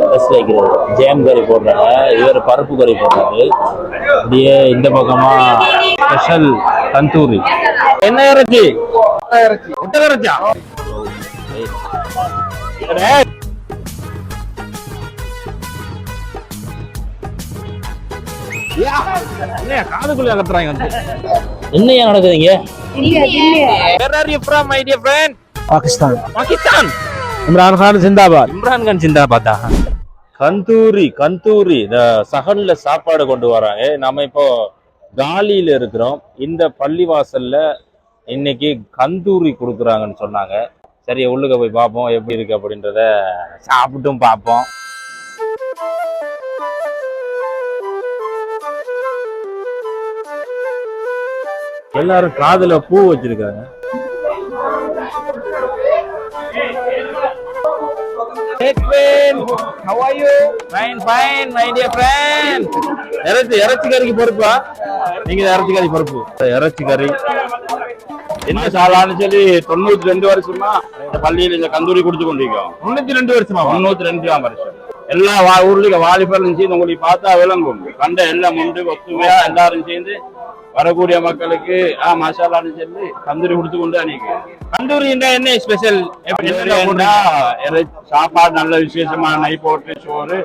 Dress வைக்கிறது. ஜேம் கறி போடுறாங்க. இவர் பருப்பு கறி போடுறாரு. அப்படியே இந்த பக்கமா ஸ்பெஷல் தந்தூரி. என்ன இறைச்சி? முட்டை இறைச்சா காதுக்குள்ள கட்டுறாங்க வந்து? என்னையா நடக்குதுங்க Where are இம்ரான் கான் சிந்தாபாத். இம்ரான் கான் சிந்தாபாத்தா? கந்தூரி கந்தூரி இந்த சகன்ல சாப்பாடு கொண்டு வராங்க நம்ம இப்போ காலியில இருக்கிறோம். இந்த பள்ளிவாசல்ல இன்னைக்கு கந்தூரி கொடுக்குறாங்கன்னு சொன்னாங்க. சரி உள்ளுக்க போய் பார்ப்போம் எப்படி இருக்கு அப்படின்றத சாப்பிட்டும் பார்ப்போம். எல்லாரும் காதுல பூ வச்சிருக்காங்க. How are you? Fine, fine, my dear friend. இறைச்சி இறைச்சி கறிக்கு பொறுப்பா? நீங்க இறைச்சி கறி பொறுப்பு. இறைச்சி கறி என்ன சாலான்னு சொல்லி தொண்ணூத்தி ரெண்டு வருஷமா இந்த பள்ளியில இந்த கந்தூரி கொடுத்து கொண்டிருக்கோம். முன்னூத்தி ரெண்டு வருஷமா? தொண்ணூத்தி ரெண்டாம் வருஷம். எல்லா ஊர்லயும் வாலிபர்களும் சேர்ந்து உங்களுக்கு பார்த்தா விளங்கும். கண்ட எல்லாம் உண்டு ஒத்துமையா எல்லாரும் சேர்ந்து வரக்கூடிய மக்களுக்கு ஆ மசாலான்னு சொல்லி கந்தூரி கொடுத்து கொண்டு அன்னைக்கு கந்தூரின்னா என்ன ஸ்பெஷல் சாப்பாடு நல்ல விசேஷமா நெய் போட்டு சோறு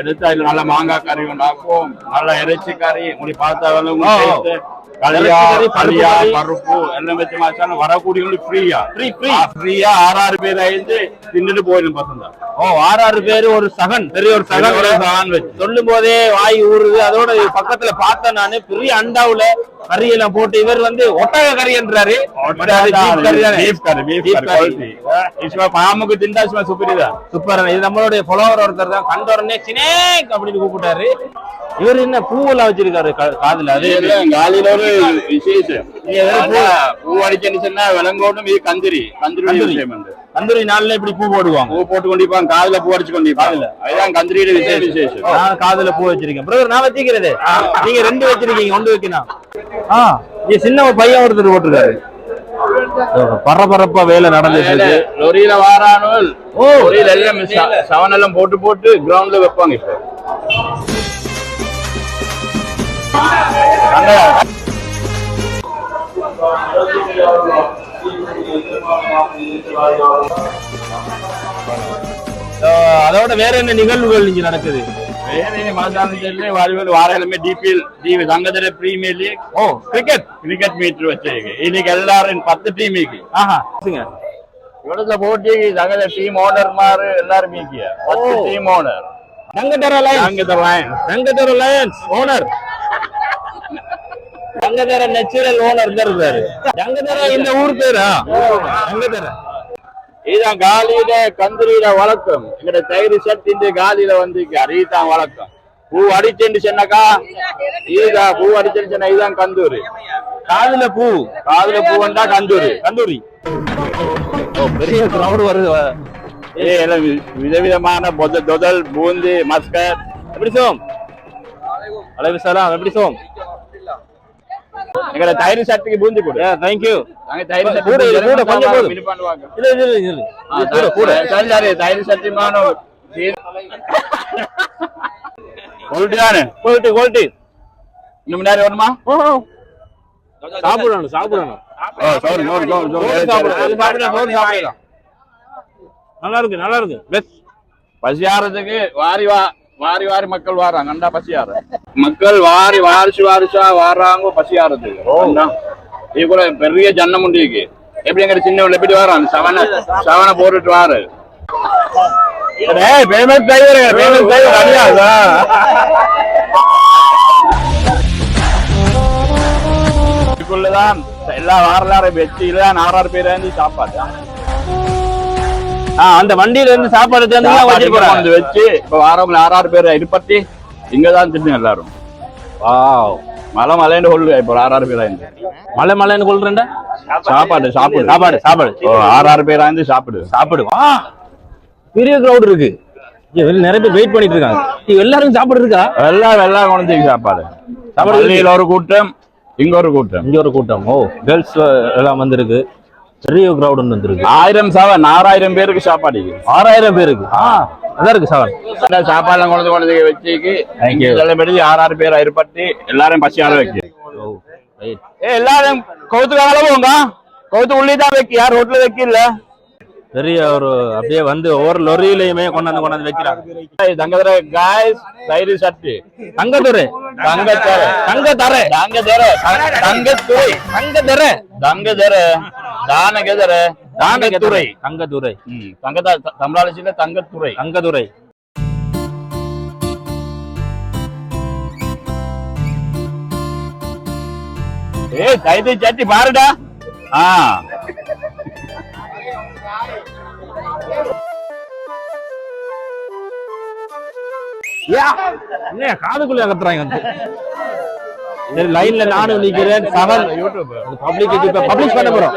எடுத்து அதுல நல்ல மாங்காய் கறி உண்டாக்கும் நல்ல இறைச்சி கறி உங்களுக்கு பார்த்தா விளங்கும் ஓ. சேர்த்து களியா களியா. பருப்பு எல்லாம் வச்சு மசாலா வரக்கூடியவங்களுக்கு ஃப்ரீயா Free, free. ஃப்ரீயா ஆறு ஆறு பேர் ஆயிருந்து தின்னுட்டு போயிடும் பசங்க ஓ ஆறு ஆறு பேரு ஒரு சகன் பெரிய ஒரு சகன் ஒரு சகன் வச்சு. சொல்லும் போதே வாய் ஊறுது அதோட பக்கத்துல பார்த்தேன் நானு பெரிய அண்டாவுல கறி எல்லாம் போட்டு இவர் வந்து ஒட்டக கறி என்றாரு. தானே? பாம்புக்கு திண்டா சும்மா சுப்பிரிதான் சூப்பர் இது நம்மளுடைய ஃபாலோவர் ஒருத்தர் தான். கண்ட உடனே சினேக் அப்படின்னு கூப்பிட்டாரு. இவர் என்ன பூவெல்லாம் வச்சிருக்காரு காதுல? அது காலையில ஒரு விசேஷம். பூ. அடிச்சேன்னு சொன்னா விலங்கோட்டும் இது கந்திரி. கந்திரி. விஷயம் உண்டு. கந்தூரி நாள்ல இப்படி பூ போடுவாங்க. பூ போட்டு கொண்டிருப்பாங்க. காதுல பூ அடிச்சு கொண்டிருப்பாங்க. அதுதான் கந்திரியோட விசேஷ விசேஷம். நான் காதுல பூ வச்சிருக்கேன். பிரதர் நான் வச்சிருக்கிறது நீங்க ரெண்டு வச்சிருக்கீங்க ஒன்று வைக்கணும். ஆ. இங்க சின்ன பையன் ஒருத்தர் போட்டிருக்காரு. பரபரப்பா வேலை நடந்துட்டு லொரியில வாரானவள் ஓ. லொரியில எல்லாம் சவன் எல்லாம் போட்டு போட்டு கிரவுண்ட்ல வைப்பாங்க இப்ப. அதோட வேற என்ன நிகழ்வுகள் இங்க நடக்குது? வேற மாசாமி சொல்லி வாலிபல் வாரமே டிபிஎல் டிவி தங்கதர பிரீமியர் லீக் ஓ கிரிக்கெட் கிரிக்கெட் மீட்டர் வச்சிருக்கு. இன்னைக்கு எல்லாரும் பத்து டீம் இருக்கு. ஆஹா. இவ்வளவு போட்டி தங்கத டீம் ஓனர் மாறு எல்லாரும் பத்து. டீம் ஓனர் தங்கதர லைன் தங்கதர ஓனர் தங்கதர நேச்சுரல் ஓனர் இருக்காரு. தங்கதர இந்த ஊர் பேரா? தங்கதர இதுதான் காலியில கந்திரியில வழக்கம். எங்கட தயிர் சட் இந்த காலியில வந்து இதுதான் வழக்கம். பூ அடிச்சுன்னு சொன்னாக்கா இதுதான் பூ அடிச்சுன்னு சொன்னா இதுதான் கந்தூரி. காதுல பூ. காதுல பூ வந்தா கந்தூரி. கந்தூரி. ஓ பெரிய கிரவுட் வருது. ஏ எல்லாம் வி- விதவிதமான தொதல் பூந்தி மஸ்கட் எப்படி சோம்? அலைவு சலாம். எப்படி சோம்? எங்கட தயிர் சட்டுக்கு பூந்தி கொடு. நாங்க தயிர் சட்டு கூட, கொஞ்சம் போடு. மினி பண்ணுவாங்க இல்ல கூட கூட. சரி, சரி, தயிர் குவாலிட்டி தானே குவாலிட்டி குவாலிட்டி இன்னும் சாப்பிடணும் சாப்பிடணும். நல்லா இருக்கு நல்லா இருக்கு. பெஸ்ட் பசியாறதுக்கு வாரி வா. வாரி வாரி மக்கள் வாராங்க அண்டா பசியாற மக்கள் வாரி வாரிசு வாரிசா வாராங்க பசியாறதுக்கு அண்டா. இது கூட பெரிய ஜன்னம் உண்டு இருக்கு எப்படி எங்க சின்ன எப்படி வரான் சவன சவன போட்டுட்டு வாரு. பேமெண்ட் டிரைவர் பேமெண்ட் டிரைவர் அடியாதா இதுக்குள்ளதான் எல்லா வாரலாரும் வெற்றியில தான் ஆறாறு பேர் சாப்பாடு. அந்த வண்டியில இருந்து சாப்பாடு வந்து போறாங்க வச்சு இப்ப வாரம் ஆறாறு பேர் இருப்பத்தி இங்கதான் தின்னு எல்லாரும். வாவ். மலை மலைன்னு கொள்ளுங்க இப்போ ஆறாறு பேர் ஆயிருந்து மலை மலைன்னு கொள்றேன்டா. சாப்பாடு சாப்பிடு சாப்பாடு. சாப்பாடு ஆறாறு பேர் ஆயிருந்து சாப்பிடு. சாப்பிடு. வா. பெரிய கிரவுட் இருக்கு. நிறைய பேர் வெயிட் பண்ணிட்டு இருக்காங்க. எல்லாரும் சாப்பாடு இருக்கா? எல்லாம் எல்லாம் குழந்தைக்கு சாப்பாடு. சாப்பாடு ஒரு கூட்டம் இங்க ஒரு கூட்டம். இங்க ஒரு கூட்டம். ஓ கேர்ள்ஸ் எல்லாம் வந்திருக்கு. பெரிய கிரவுட் வந்திருக்கு. ஆயிரம் சவன் ஆறாயிரம் பேருக்கு சாப்பாடு. ஆறாயிரம் பேருக்கு? அதான் இருக்கு இந்த சாப்பாடுலாம் கொண்டு வந்து வச்சுக்கு Thank you. இதெல்லாம் எடுத்து ஆறு ஆறு பேர் இருப்பத்தி எல்லாரும் பசியார வைக்க. ஏ எல்லாரும் கவுத்துக்காக போங்க. கவுத்து உள்ளே தான் வைக்க யார் ரோட்ல வைக்கல பெரிய ஒரு அப்படியே வந்து ஒவ்வொரு லொரியிலையுமே கொண்டாந்து கொண்டாந்து வைக்கிறாங்க. தங்கதர காய்ஸ் தயிர் சட்டு தங்கத்துறை தங்கத்தர தங்கத்தர தங்கதர தங்கத்துறை தங்கத்தர தங்கதர தானகதர தானகத்துறை தங்கத்துறை. ம் தங்கதா தமிழாலஜியில தங்கத்துறை. தங்கத்துறை. ஏய் தயிர் சட்டி பாருடா. ஆ. காதுக்குள்ள கத்துறாங்க வந்து. சரி லைன்ல நானும் நிக்கிறேன். யூடியூப். பப்ளிக் இப்ப பப்ளிஷ் பண்ண போறோம்.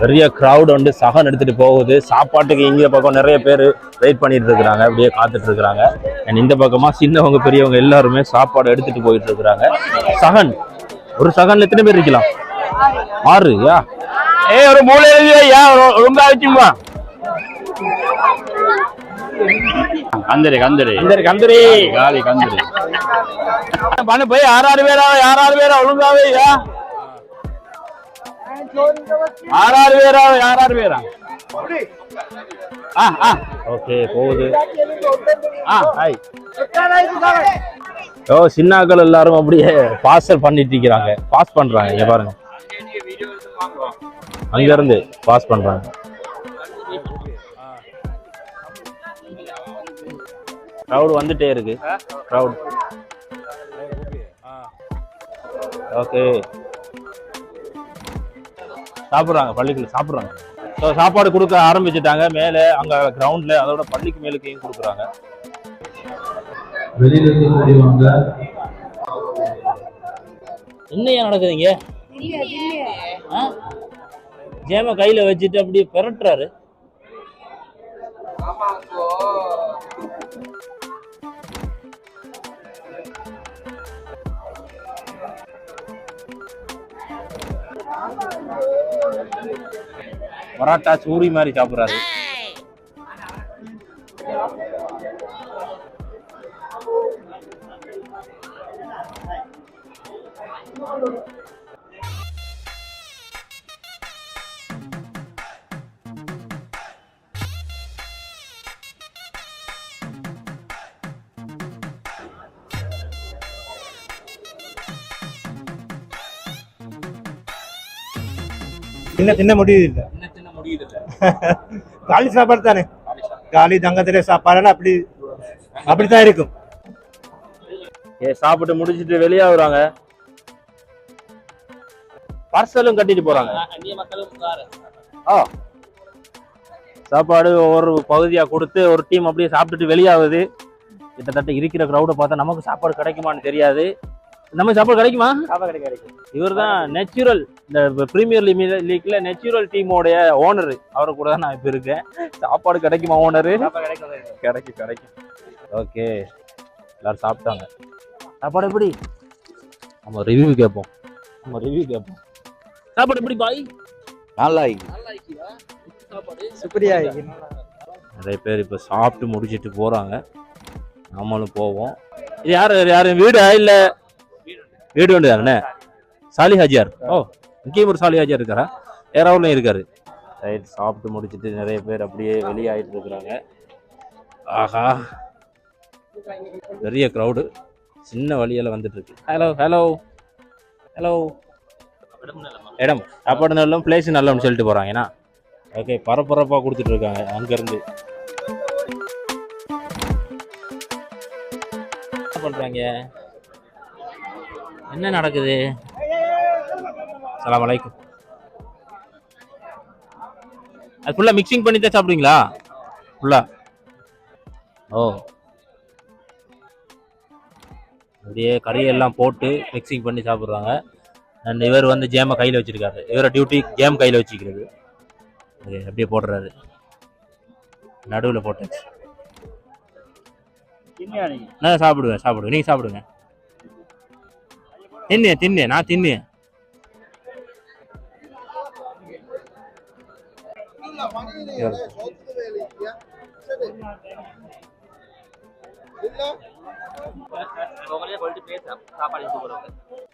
பெரிய கிரவுட் வந்து சகன் எடுத்துட்டு போகுது. சாப்பாட்டுக்கு இங்க பக்கம் நிறைய பேர் வெயிட் பண்ணிட்டு இருக்கிறாங்க. அப்படியே காத்துட்டு இருக்கிறாங்க. அண்ட் இந்த பக்கமா சின்னவங்க பெரியவங்க எல்லாருமே சாப்பாடு எடுத்துட்டு போயிட்டு இருக்கிறாங்க. சகன். ஒரு சகன்ல எத்தனை பேர் இருக்கலாம்? ஆறு யா? ஏய் ஒரு மூளை ஐயா ஒழுங்கா வச்சுமா கந்தரி கந்தரி. கந்தரி கந்தரி. காலி கந்தரி. பண்ணு போய். யாராரு பேரா யாராரு பேரா ஒழுங்காவே ஐயா ஆறாறு பேரா? யாராரு பேரா? ஆ ஆ. ஓகே போகுது. ஆ ஹாய். ஓ சின்னாக்கள் எல்லாரும் அப்படியே பார்சல் பண்ணிட்டு இருக்கிறாங்க. பாஸ் பண்றாங்க இங்க பாருங்க. அங்க இருந்து பாஸ் பண்றாங்க. Crowd வந்துட்டே இருக்கு. Crowd. ஓகே சாப்பிடுறாங்க பள்ளிக்குள்ள சாப்பிடுறாங்க. ஸோ சாப்பாடு கொடுக்க ஆரம்பிச்சிட்டாங்க மேலே அங்க கிரவுண்ட்ல அதோட பள்ளிக்கு மேலுக்கையும் கொடுக்குறாங்க. என்னையா நடக்குதுங்க? ஆ? ஜேம கையில வச்சுட்டு அப்படியே பெரட்டுறாரு. பரோட்டா சூரி மாதிரி சாப்பிடுறாரு. தின்ன தின்ன முடியுது இல்ல? காலி சாப்பாடு தானே? காலி தங்கத்திலே சாப்பாடுனா அப்படி அப்படித்தான் இருக்கும். ஏ சாப்பிட்டு முடிச்சிட்டு வெளியாகுறாங்க பார்சலும் கட்டிட்டு போறாங்க. ஆ சாப்பாடு ஒவ்வொரு பகுதியா கொடுத்து ஒரு டீம் அப்படியே சாப்பிட்டுட்டு வெளியாகுது. கிட்டத்தட்ட இருக்கிற க்ரௌட பார்த்தா நமக்கு சாப்பாடு கிடைக்குமான்னு தெரியாது. நம்ம சாப்பாடு கிடைக்குமா? இவர் தான் நெச்சுரல் இந்த பிரீமியர் லீக்ல நெச்சுரல் டீமோடைய ஓனர் அவரு கூட தான் நான் இப்ப இருக்கேன். சாப்பாடு கிடைக்குமா ஓனரு கிடைக்கும் கிடைக்கும். ஓகே எல்லாரும் சாப்பிட்டாங்க. சாப்பாடு எப்படி? நம்ம ரிவ்யூ கேட்போம். நம்ம ரிவ்யூ கேட்போம். சாப்பாடு எப்படி பாய்? நல்லா சுப்ரியா நிறைய பேர் இப்போ சாப்பிட்டு முடிச்சிட்டு போறாங்க. நாமளும் போவோம். யாரு யாரு? வீடா இல்ல? வீடு வேண்டு தானே? சாலி ஹாஜியார். ஓ இங்கேயும் ஒரு சாலி ஹாஜியார் இருக்காரா? ஏறாவூர்லயும் இருக்காரு. ரைட் சாப்பிட்டு முடிச்சிட்டு நிறைய பேர் அப்படியே வெளியாயிட்டு இருக்கிறாங்க. ஆஹா. பெரிய க்ரௌடு சின்ன வழியால வந்துட்டு இருக்கு ஹலோ ஹலோ ஹலோ இடம் சாப்பாடு நல்லம் பிளேஸ் நல்லம்னு சொல்லிட்டு போறாங்கன்னா ஓகே பரபரப்பா கொடுத்துட்டு இருக்காங்க அங்கிருந்து. என்ன பண்றாங்க? என்ன நடக்குது? சலாம் அலைக்கும் அது ஃபுல்லா மிக்சிங் பண்ணி தான் சாப்பிடுவீங்களா? ஃபுல்லா ஓ. அப்படியே கறியெல்லாம் போட்டு மிக்சிங் பண்ணி சாப்பிட்றாங்க. அண்ட் இவர் வந்து ஜேமை கையில் வச்சிருக்காரு. இவரோட டியூட்டி கேம் கையில் வச்சுக்கிறது. அது அப்படியே போடுறாரு. நடுவில் போட்டாச்சு. நான் சாப்பிடுவேன் சாப்பிடுவேன். நீங்க சாப்பிடுங்க. तीन ತಿನ್ನಿ ನಾ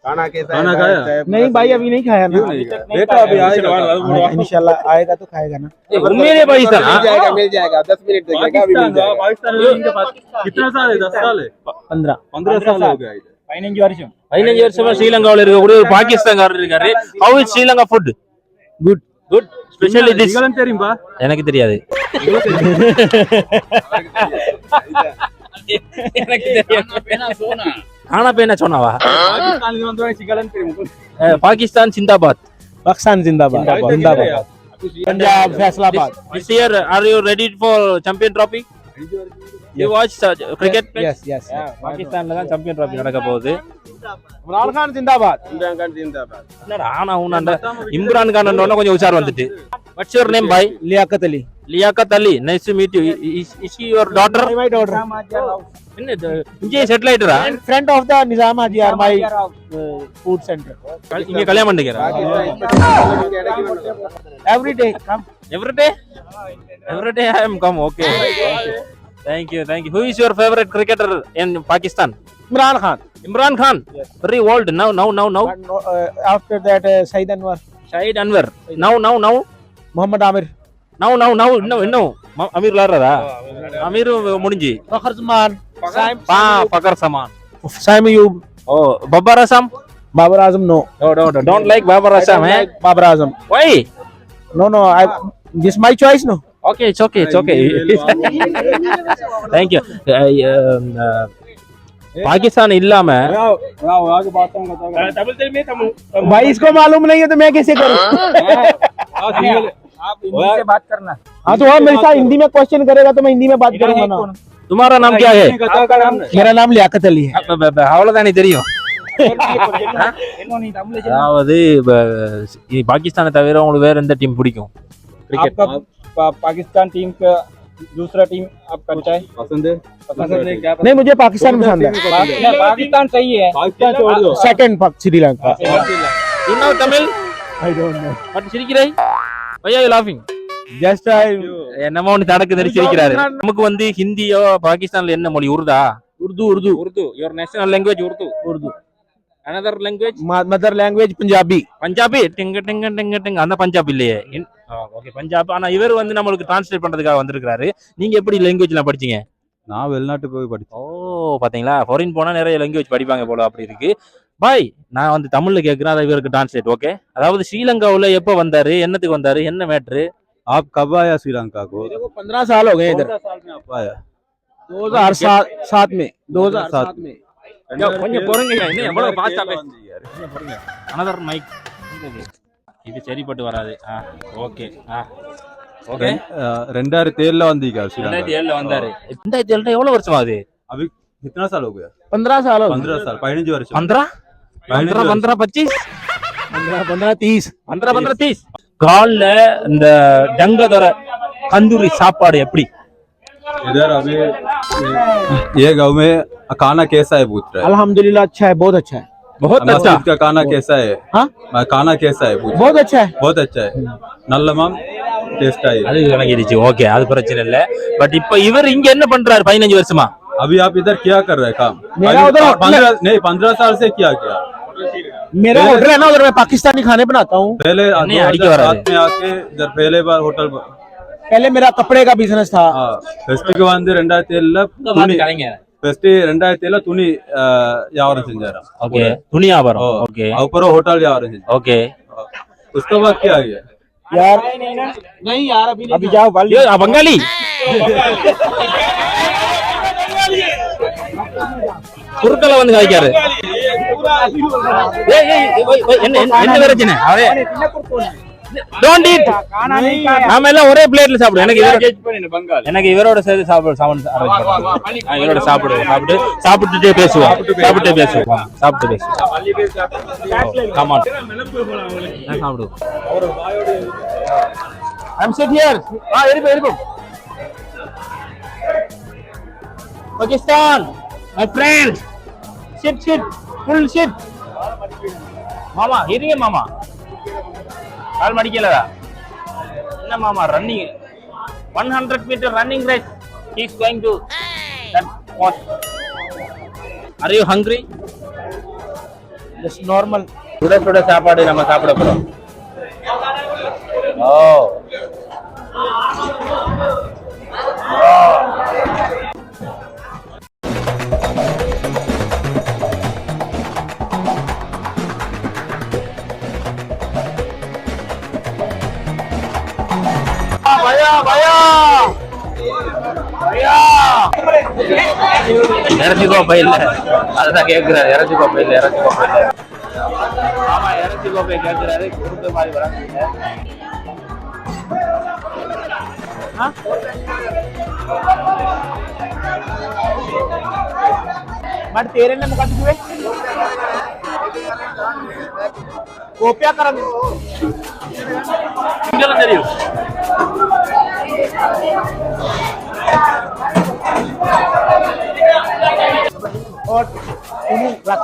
खाना खाया? नहीं भाई अभी नहीं खाया ना। बेटा अभी तो हाँ, आएगा इंशाल्लाह आएगा तो खाएगा ना। मेरे तो भाई मिल जाएगा मिल जाएगा। दस मिनट कितना साल है? दस साल है? पंद्रह। पंद्रह साल हो गया பதினஞ்சு வருஷம். பதினஞ்சு வருஷமா ஸ்ரீலங்காவில் இருக்கக்கூடிய ஒரு பாகிஸ்தான்காரர் இருக்காரு. How is Sri Lanka food good good special தெரியும்பா? எனக்கு தெரியாது. எனக்கு தெரியாது. ஆனா பேனா சொன்னாவா பாகிஸ்தான் சிந்தாபாத். பாகிஸ்தான் சிந்தாபாத். சிந்தாபாத் Punjab Faisalabad this year are you ready for champion trophy you watch cricket yes yes பாகிஸ்தான்ல தான் சாம்பியன் டிராஃபி நடக்க போகுது இம்ரான் கான் ஜிந்தாபாத் இம்ரான் கான் ஜிந்தாபாத் என்னடா ஆனா உன்னண்ட இம்ரான் கான் கொஞ்சம் உஷார் வந்துட்டு what's your name bye Liaquat Ali Liaquat Ali nice to meet you is your daughter my daughter என்ன இங்கே செட்டில் ஆயிட்டரா ஃப்ரண்ட் ஆஃப் த நிசாமாஜி ஆர் மை ஃபுட் சென்டர் இங்க கல்யாணம் பண்ணிக்கிறா every day come every day every day I am come okay Thank you, thank you. Who is your favorite cricketer in Pakistan? Imran Khan. Imran Khan. Yes. Very old now, now, now, now. And, uh, after that, uh, Said Anwar, Shahid Anwar. Now, now, now. Muhammad Amir, Now, now, now. No, no. Ma- Amir Larrada. Oh, Amir uh, Munji. Pakar Zaman, Pakar. Pa Saman. Saim Ayub, Oh, Babar Assam. Babar Azam. No, No, no, no. Don't like Babar I don't eh? like Babar Azam. Why? No, no. I, this my choice. No. Okay, it's okay, it's okay. Thank you. Uh, um, uh, Pakistan इल्लाम है तमिल में तमिल भाई इसको मालूम नहीं है तो मैं कैसे करूं आप हिंदी से बात करना हाँ तो आप मेरे साथ हिंदी में क्वेश्चन करेगा तो मैं हिंदी में बात करूंगा ना तुम्हारा नाम क्या है का नाम मेरा नाम लियाकत अली है அவ்வளவுதானே தெரியும் அதாவது ப- இ- பாகிஸ்தானை தவிர உங்களுக்கு வேற எந்த டீம் பிடிக்கும் கிரிக்கெட் आपका पा, पाकिस्तान टीम का दूसरा टीम आपका अच्छा है पसंद है पसंद है क्या नहीं मुझे पाकिस्तान पसंद है पाकिस्तान सही है पाकिस्तान छोड़ दो सेकंड पक्ष Sri Lanka you know Tamil I don't know but சிரிக்கிறாய் why are you laughing just I என்னமோ ஒன்று நடக்குதுன்னு சிரிக்கிறாரு நமக்கு வந்து ஹிந்தியோ பாகிஸ்தான்ல என்ன மொழி உருதா Urdu Urdu Urdu your national language Urdu Urdu another language mother language Punjabi Punjabi டிங்க டிங்க டிங்க டிங்க அந்த பஞ்சாபி இல்லையே ஓகே பஞ்சாப் ஆனா இவர் வந்து நம்மளுக்கு டிரான்ஸ்லேட் பண்றதுக்காக வந்திருக்காரு நீங்க எப்படி லாங்குவேஜ்லாம் படிச்சீங்க நான் வெளிநாட்டு போய் படிச்சேன் ஓ பாத்தீங்களா ஃபாரின் போனா நிறைய லாங்குவேஜ் படிப்பாங்க போல அப்படி இருக்கு பாய் நான் வந்து தமிழ்ல கேட்கிறேன் அதை இவருக்கு டிரான்ஸ்லேட் ஓகே அதாவது ஸ்ரீலங்காவுல எப்ப வந்தாரு என்னத்துக்கு வந்தாரு என்ன மேட்ரு आप कब आया श्रीलंका को मेरे को पंद्रह साल हो गए इधर साल में आप आया दो हजार सात में दो हजार सात सात में கொஞ்சம் பொறுங்க இன்னும் எவ்வளவு பாஸ்டா அனதர் மைக் இது சரிப்பட்டு வராது ஆ ஓகே ஆ ஓகே ரெண்டாயிரத்தி ஏழுல வந்தீங்க श्रीलंका ரெண்டாயிரத்தி ஏழுல வந்தாரு ரெண்டாயிரத்தி ஏழுல எவ்வளவு வருஷம் ஆகுது अभी कितना साल हो गया पंद्रह साल हो गए पंद्रह साल பதினஞ்சு வருஷம் पंद्रह पंद्रह पंद्रह पच्चीस पंद्रह पंद्रह तीस पंद्रह पंद्रह तीस கால்ல இந்த டங்கதர கந்தூரி சாப்பாடு எப்படி इधर अभी ये गांव में खाना कैसा है पूछ रहा है अल्हम्दुलिल्लाह अच्छा है बहुत अच्छा है बहुत अच्छा मस्जिद का खाना कैसा है हाँ खाना कैसा है पूछ बहुत अच्छा है बहुत अच्छा है நல்ல மேம் டேஸ்ட் ஆகி அது விளங்கிடுச்சு ஓகே அது பிரச்சனை இல்ல பட் இப்ப இவர் இங்க என்ன பண்றாரு பதினஞ்சு வருஷமா अभी आप इधर क्या कर रहे हैं काम मेरा उधर पंद्रह नहीं पंद्रह साल से क्या किया मेरा होटल है ना उधर मैं पाकिस्तानी खाने बनाता हूँ पहले नहीं, 2007 अड़के वाला है। में आके इधर पहले बार होटल पहले मेरा कपड़े का बिजनेस था ஃபெஸ்ட்டுக்கு வந்து ரெண்டாயிரத்தி ஏழுல துணி ஃபெஸ்ட் ரெண்டாயிரத்தி ஏழுல துணி அஹ், வியாபாரம் செஞ்சாராம் ஓகே துணி வியாபாரம் ஓகே அப்புறம் ஹோட்டல் வியாபாரம் செஞ்சார் ஓகே उसके बाद क्या गया यार नहीं यार अभी अभी जाओ वाली பங்காளி குறுக்கல வந்து காய்க்காரு ஏய், ஏய், ஏய், ஏய், என்ன என்ன- என்ன பிரச்சனை அவரே டோன்ட் ஈட் நாம எல்லாம் ஒரே பிளேட்ல சாப்பிடுவோம். எனக்கு இவர எனக்கு இவரோட சேர்த்து சாப்பிடு சாப்பிடு இவரோட சாப்பிடு சாப்பிட்டு சாப்பிட்டுட்டே பேசுவோம். சாப்பிட்டே பேசுவோம். சாப்பிட்டு பேசுவோம் கமான் சாப்பிடுவோம் ஐம் சிட் ஹியர் ஆ இருக்கும் இருக்கும் Pakistan my friend sit sit full sit மாமா இருங்க மாமா. கால் மடிக்கலதா என்ன மாமா running one hundred metre running race he's going to are you hungry Just normal. சுட சுட சாப்பாடு நம்ம சாப்பிட போறோம். ஓ இறச்சி கோப்பை இல்ல அதுதான் கேக்குறாரு இறச்சி இல்ல இறச்சி கோப்பை இல்ல ஆமா இறச்சி கேக்குறாரு. கொடுத்த மாதிரி வராங்க ಮತ್ತೆ ಏನೇನು ಮುಖ കോപ്പിയാ തരും और उन्हें रख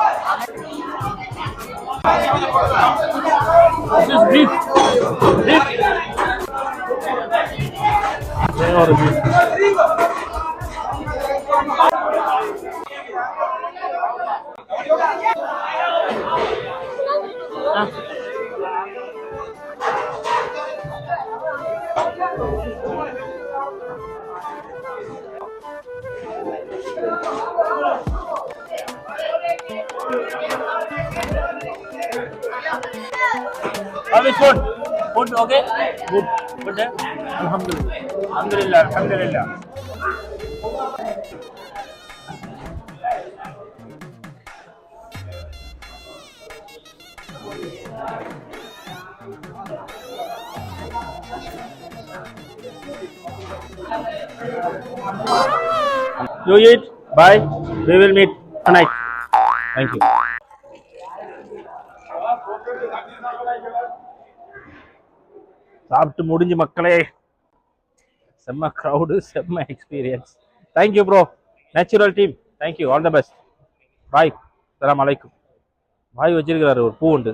This beef, beef. और beef. How is food? Food okay? Good. Good. eh? Alhamdulillah. Alhamdulillah. Alhamdulillah. You eat. Bye. We will meet tonight. Thank you. சாப்பிட்டு முடிஞ்சு மக்களே செம்ம க்ரௌடு செம்ம experience thank you bro natural team thank you all the best பாய் சலாம் அலைக்கும் பாய் வச்சிருக்கிறாரு ஒரு பூ உண்டு.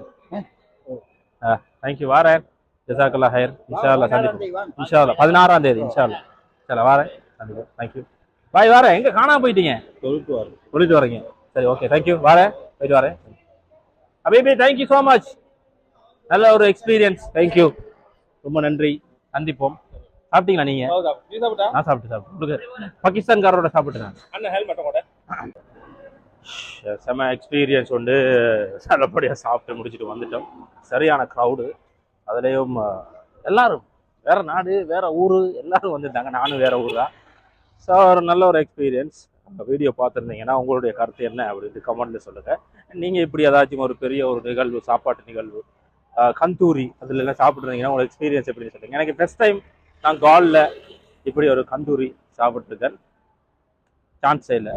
ஆ தேங்க்யூ வாரேன். ஜசாக்கல்லா ஹயர் இன்ஷா அல்லா சந்திப்போம். இன்ஷா அல்லா பதினாறாம் தேதி இன்ஷா அல்லா சரி வாரேன். சந்திப்போம். தேங்க்யூ பாய் வாரேன். எங்க காணாம போயிட்டீங்க? சொல்லிட்டு வரீங்க. சரி ஓகே தேங்க்யூ வரேன். போயிட்டு வரேன். அபிபி தேங்க்யூ ஸோ மச் நல்ல ஒரு எக்ஸ்பீரியன்ஸ் தேங்க்யூ ரொம்ப நன்றி. சந்திப்போம். சாப்பிட்டீங்களா நீங்க? நான் சாப்பிட்டு சாப்பிட்டு உங்களுக்கு பாகிஸ்தான்காரோட சாப்பிட்டு நான். அண்ணன் ஹெல்மெட் கூட செம எக்ஸ்பீரியன்ஸ் உண்டு. நல்லபடியாக சாப்பிட்டு முடிச்சுட்டு வந்துட்டோம். சரியான க்ரௌடு அதுலேயும் எல்லாரும் வேற நாடு வேற ஊர் எல்லாரும் வந்திருந்தாங்க. நானும் வேற ஊர் தான். ஸோ ஒரு நல்ல ஒரு எக்ஸ்பீரியன்ஸ் வீடியோ பார்த்துருந்தீங்கன்னா உங்களுடைய கருத்து என்ன அப்படின்ட்டு கமெண்ட்ல சொல்லுங்க. நீங்கள் இப்படி ஏதாச்சும் ஒரு பெரிய ஒரு நிகழ்வு சாப்பாட்டு நிகழ்வு கந்தூரி அதுல எல்லாம் சாப்பிட்ருந்தீங்கன்னா உங்களோட எக்ஸ்பீரியன்ஸ் எப்படின்னு சொல்லுங்க. எனக்கு ஃபர்ஸ்ட் டைம் நான் காலில் இப்படி ஒரு கந்தூரி சாப்பிட்ருக்கேன் சான்ஸே இல்லை.